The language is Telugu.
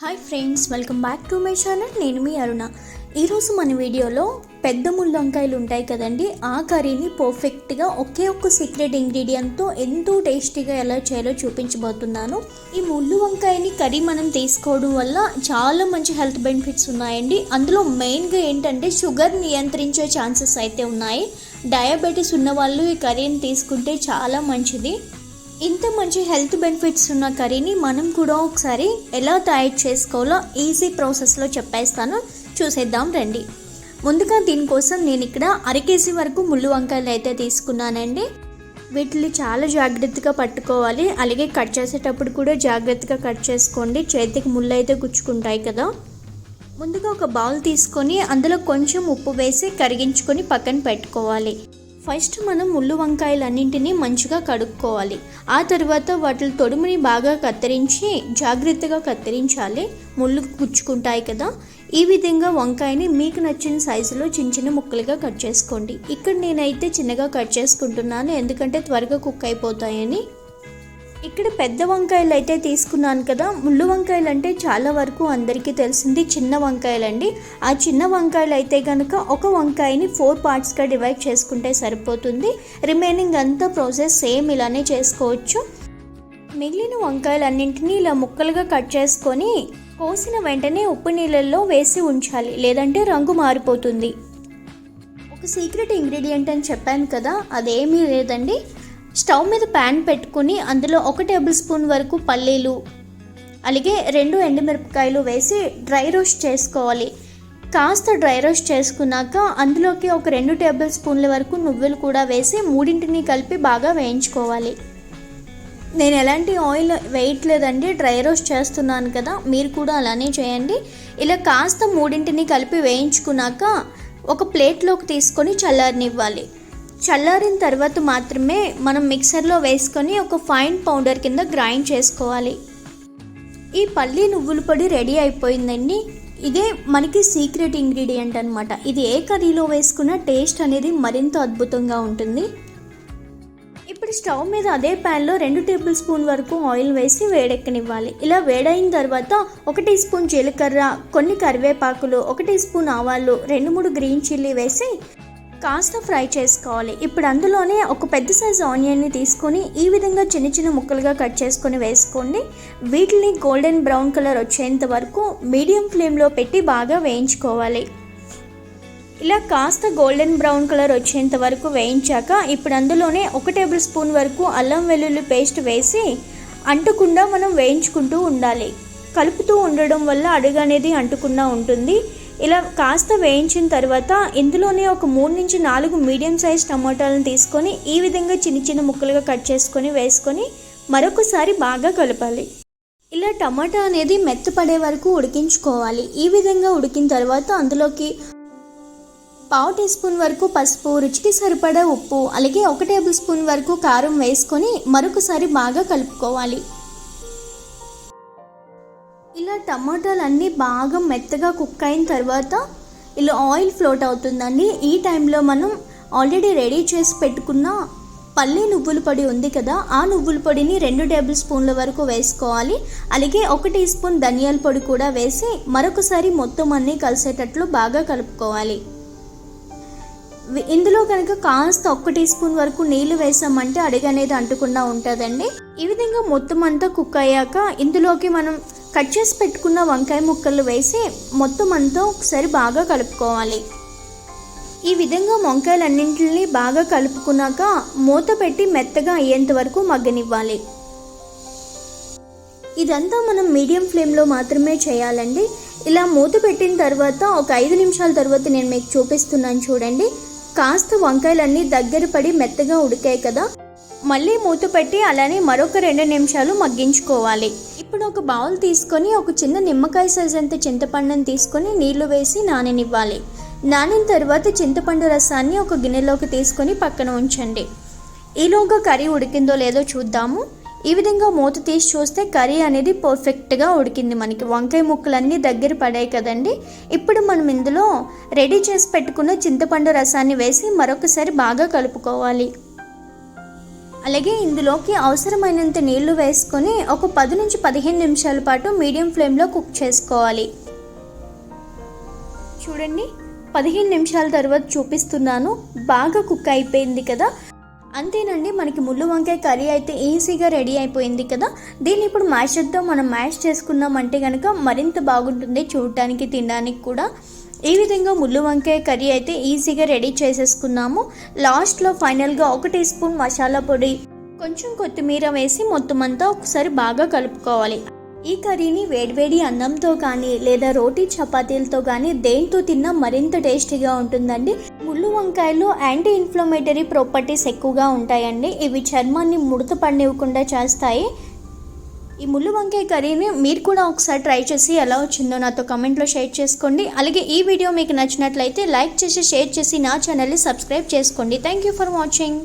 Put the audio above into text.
Hi friends welcome back to my channel నేను మీ అరుణ. ఈరోజు మన వీడియోలో పెద్ద ముళ్ళు వంకాయలు ఉంటాయి కదండి. ఆ కర్రీని పర్ఫెక్ట్గా ఒకే ఒక్క సీక్రెట్ ఇంగ్రీడియంట్తో ఎంతో టేస్టీగా ఎలా చేయాలో చూపించబోతున్నాను. ఈ ముళ్ళు వంకాయని కర్రీ మనం తీసుకోవడం వల్ల చాలా మంచి హెల్త్ బెనిఫిట్స్ ఉన్నాయండి. అందులో మెయిన్గా ఏంటంటే షుగర్ నియంత్రించే ఛాన్సెస్ అయితే ఉన్నాయి. డయాబెటీస్ ఉన్న వాళ్ళు ఈ కర్రీని తీసుకుంటే చాలా మంచిది. ఇంత మంచి హెల్త్ బెనిఫిట్స్ ఉన్న కర్రీని మనం కూడా ఒకసారి ఎలా తయారు చేసుకోవాలో ఈజీ ప్రాసెస్లో చెప్పేస్తాను. చూసేద్దాం రండి. ముందుగా దీనికోసం నేను ఇక్కడ అర కేజీ వరకు ముళ్ళు వంకాయలు అయితే తీసుకున్నానండి. వీటిని చాలా జాగ్రత్తగా పట్టుకోవాలి. అలాగే కట్ చేసేటప్పుడు కూడా జాగ్రత్తగా కట్ చేసుకోండి. చేతికి ముళ్ళు అయితే గుచ్చుకుంటాయి కదా. ముందుగా ఒక బౌల్ తీసుకొని అందులో కొంచెం ఉప్పు వేసి కరిగించుకొని పక్కన పెట్టుకోవాలి. ఫస్ట్ మనం ముళ్ళు వంకాయలన్నింటినీ మంచిగా కడుక్కోవాలి. ఆ తర్వాత వాటి తొడుముని బాగా కత్తిరించి జాగ్రత్తగా కత్తిరించాలి. ముళ్ళు గుచ్చుకుంటాయి కదా. ఈ విధంగా వంకాయని మీకు నచ్చిన సైజులో చిన్న చిన్న ముక్కలుగా కట్ చేసుకోండి. ఇక్కడ నేనైతే చిన్నగా కట్ చేసుకుంటున్నాను. ఎందుకంటే త్వరగా కుక్ అయిపోతాయని. ఇక్కడ పెద్ద వంకాయలు అయితే తీసుకున్నాను కదా. ముళ్ళు వంకాయలు అంటే చాలా వరకు అందరికీ తెలిసింది చిన్న వంకాయలు అండి ఆ చిన్న వంకాయలు అయితే కనుక ఒక వంకాయని ఫోర్ పార్ట్స్గా డివైడ్ చేసుకుంటే సరిపోతుంది. రిమైనింగ్ అంతా ప్రాసెస్ సేమ్ ఇలానే చేసుకోవచ్చు. మిగిలిన వంకాయలన్నింటినీ ఇలా ముక్కలుగా కట్ చేసుకొని కోసిన వెంటనే ఉప్పు నీళ్ళల్లో వేసి ఉంచాలి. లేదంటే రంగు మారిపోతుంది. ఒక సీక్రెట్ ఇంగ్రీడియంట్ అని చెప్పాను కదా అదేమీ లేదండి. స్టవ్ మీద ప్యాన్ పెట్టుకుని అందులో ఒక టేబుల్ స్పూన్ వరకు పల్లీలు అలాగే రెండు ఎండుమిరపకాయలు వేసి డ్రై రోస్ట్ చేసుకోవాలి. కాస్త డ్రై రోస్ట్ చేసుకున్నాక అందులోకి ఒక రెండు టేబుల్ స్పూన్ల వరకు నువ్వులు కూడా వేసి మూడింటిని కలిపి బాగా వేయించుకోవాలి. నేను ఎలాంటి ఆయిల్ వేయట్లేదండి డ్రై రోస్ట్ చేస్తున్నాను కదా మీరు కూడా అలానే చేయండి. ఇలా కాస్త మూడింటిని కలిపి వేయించుకున్నాక ఒక ప్లేట్లోకి తీసుకొని చల్లారనివ్వాలి. చల్లారిన తర్వాత మాత్రమే మనం మిక్సర్లో వేసుకొని ఒక ఫైన్ పౌడర్ కింద గ్రైండ్ చేసుకోవాలి. ఈ పల్లి నువ్వుల పొడి రెడీ అయిపోయిందండి. ఇదే మనకి సీక్రెట్ ఇంగ్రీడియంట్ అనమాట ఇది ఏ కర్రీలో వేసుకున్న టేస్ట్ అనేది మరింత అద్భుతంగా ఉంటుంది. ఇప్పుడు స్టవ్ మీద అదే ప్యాన్లో రెండు టేబుల్ స్పూన్ వరకు ఆయిల్ వేసి వేడెక్కనివ్వాలి. ఇలా వేడైన తర్వాత ఒక టీ స్పూన్ జీలకర్ర కొన్ని కరివేపాకులు ఒక టీ స్పూన్ ఆవాలు రెండు మూడు గ్రీన్ చిల్లీ వేసి కాస్త ఫ్రై చేసుకోవాలి. ఇప్పుడు అందులోనే ఒక పెద్ద సైజు ఆనియన్ని తీసుకొని ఈ విధంగా చిన్న చిన్న ముక్కలుగా కట్ చేసుకొని వేసుకోండి. వీటిని గోల్డెన్ బ్రౌన్ కలర్ వచ్చేంత వరకు మీడియం ఫ్లేమ్లో పెట్టి బాగా వేయించుకోవాలి. ఇలా కాస్త గోల్డెన్ బ్రౌన్ కలర్ వచ్చేంత వరకు వేయించాక ఇప్పుడు అందులోనే ఒక టేబుల్ స్పూన్ వరకు అల్లం వెల్లుల్లి పేస్ట్ వేసి అంటకుండా మనం వేయించుకుంటూ ఉండాలి. కలుపుతూ ఉండడం వల్ల అడుగు అనేది అంటుకుండా ఉంటుంది. ఇలా కాస్త వేయించిన తర్వాత ఇందులోనే ఒక మూడు నుంచి నాలుగు మీడియం సైజ్ టమాటాలను తీసుకొని ఈ విధంగా చిన్న చిన్న ముక్కలుగా కట్ చేసుకొని వేసుకొని మరొకసారి బాగా కలపాలి. ఇలా టమాటా అనేది మెత్తపడే వరకు ఉడికించుకోవాలి. ఈ విధంగా ఉడికిన తర్వాత అందులోకి పావు టీ స్పూన్ వరకు పసుపు రుచికి సరిపడా ఉప్పు అలాగే ఒక టేబుల్ స్పూన్ వరకు కారం వేసుకొని మరొకసారి బాగా కలుపుకోవాలి. టమాటాలు అన్నీ బాగా మెత్తగా కుక్ అయిన తర్వాత ఇలా ఆయిల్ ఫ్లోట్ అవుతుందండి. ఈ టైంలో మనం ఆల్రెడీ రెడీ చేసి పెట్టుకున్న పల్లి నువ్వుల పొడి ఉంది కదా ఆ నువ్వుల పొడిని రెండు టేబుల్ స్పూన్ల వరకు వేసుకోవాలి. అలాగే ఒక టీ స్పూన్ ధనియాల పొడి కూడా వేసి మరొకసారి మొత్తం అన్నీ కలిసేటట్లు బాగా కలుపుకోవాలి. ఇందులో కనుక కాస్త ఒక్క టీ స్పూన్ వరకు నీళ్ళు వేసామంటే అడిగనేది అనేది అంటకుండా ఉంటుందండి. ఈ విధంగా మొత్తం అంతా కుక్ అయ్యాక ఇందులోకి మనం కట్ చేసి పెట్టుకున్న వంకాయ ముక్కలు వేసి మొత్తం అంతా ఒకసారి బాగా కలుపుకోవాలి. ఈ విధంగా వంకాయలన్నింటినీ బాగా కలుపుకున్నాక మూత పెట్టి మెత్తగా అయ్యేంత వరకు మగ్గనివ్వాలి. ఇదంతా మనం మీడియం ఫ్లేమ్లో మాత్రమే చేయాలండి. ఇలా మూత పెట్టిన తర్వాత ఒక ఐదు నిమిషాల తర్వాత నేను మీకు చూపిస్తున్నాను చూడండి. కాస్త వంకాయలన్నీ దగ్గర పడి మెత్తగా ఉడికాయి కదా. మళ్ళీ మూత పెట్టి అలానే మరొక రెండు నిమిషాలు మగ్గించుకోవాలి. ఇప్పుడు ఒక బౌల్ తీసుకొని ఒక చిన్న నిమ్మకాయ సైజ్ అంత చింతపండుని తీసుకొని నీళ్ళు వేసి నాననివ్వాలి. నానిన తర్వాత చింతపండు రసాన్ని ఒక గిన్నెలోకి తీసుకొని పక్కన ఉంచండి. ఈలోగా కర్రీ ఉడికిందో లేదో చూద్దాము. ఈ విధంగా మూత తీసి చూస్తే కర్రీ అనేది పర్ఫెక్ట్గా ఉడికింది మనకి. వంకాయ ముక్కలన్నీ దగ్గర పడాయి కదండి. ఇప్పుడు మనం ఇందులో రెడీ చేసి పెట్టుకున్న చింతపండు రసాన్ని వేసి మరొకసారి బాగా కలుపుకోవాలి. అలాగే ఇందులోకి అవసరమైనంత నీళ్ళు వేసుకొని ఒక పది నుంచి పదిహేను నిమిషాల పాటు మీడియం ఫ్లేమ్లో కుక్ చేసుకోవాలి. చూడండి పదిహేను నిమిషాల తర్వాత చూపిస్తున్నాను. బాగా కుక్ అయిపోయింది కదా? అంతేనండి మనకి ముళ్ళు వంకాయ కర్రీ అయితే ఈజీగా రెడీ అయిపోయింది కదా? దీన్ని ఇప్పుడు మ్యాషర్తో మనం మ్యాష్ చేసుకున్నామంటే కనుక మరింత బాగుంటుంది చూడటానికి తినడానికి కూడా. ఈ విధంగా ముళ్ళు వంకాయ కర్రీ అయితే ఈజీగా రెడీ చేసేసుకున్నాము. లాస్ట్లో ఫైనల్గా ఒక టీ స్పూన్ మసాలా పొడి కొంచెం కొత్తిమీర వేసి మొత్తం అంతా ఒకసారి బాగా కలుపుకోవాలి. ఈ కర్రీని వేడివేడి అన్నంతో కానీ లేదా రోటీ చపాతీలతో కానీ దేంతో తిన్నా మరింత టేస్టీగా ఉంటుందండి. ముళ్ళు వంకాయలో యాంటీ ఇన్ఫ్లమేటరీ ప్రాపర్టీస్ ఎక్కువగా ఉంటాయండి. ఇవి చర్మాన్ని ముడత పడినివ్వకుండా చేస్తాయి. ఈ ముళ్ళు వంకాయ కర్రీని మీరు కూడా ఒకసారి ట్రై చేసి ఎలా వచ్చిందో నాతో కమెంట్లో షేర్ చేసుకోండి. అలాగే ఈ వీడియో మీకు నచ్చినట్లయితే లైక్ చేసి షేర్ చేసి నా ఛానల్ని సబ్స్క్రైబ్ చేసుకోండి. Thank you for watching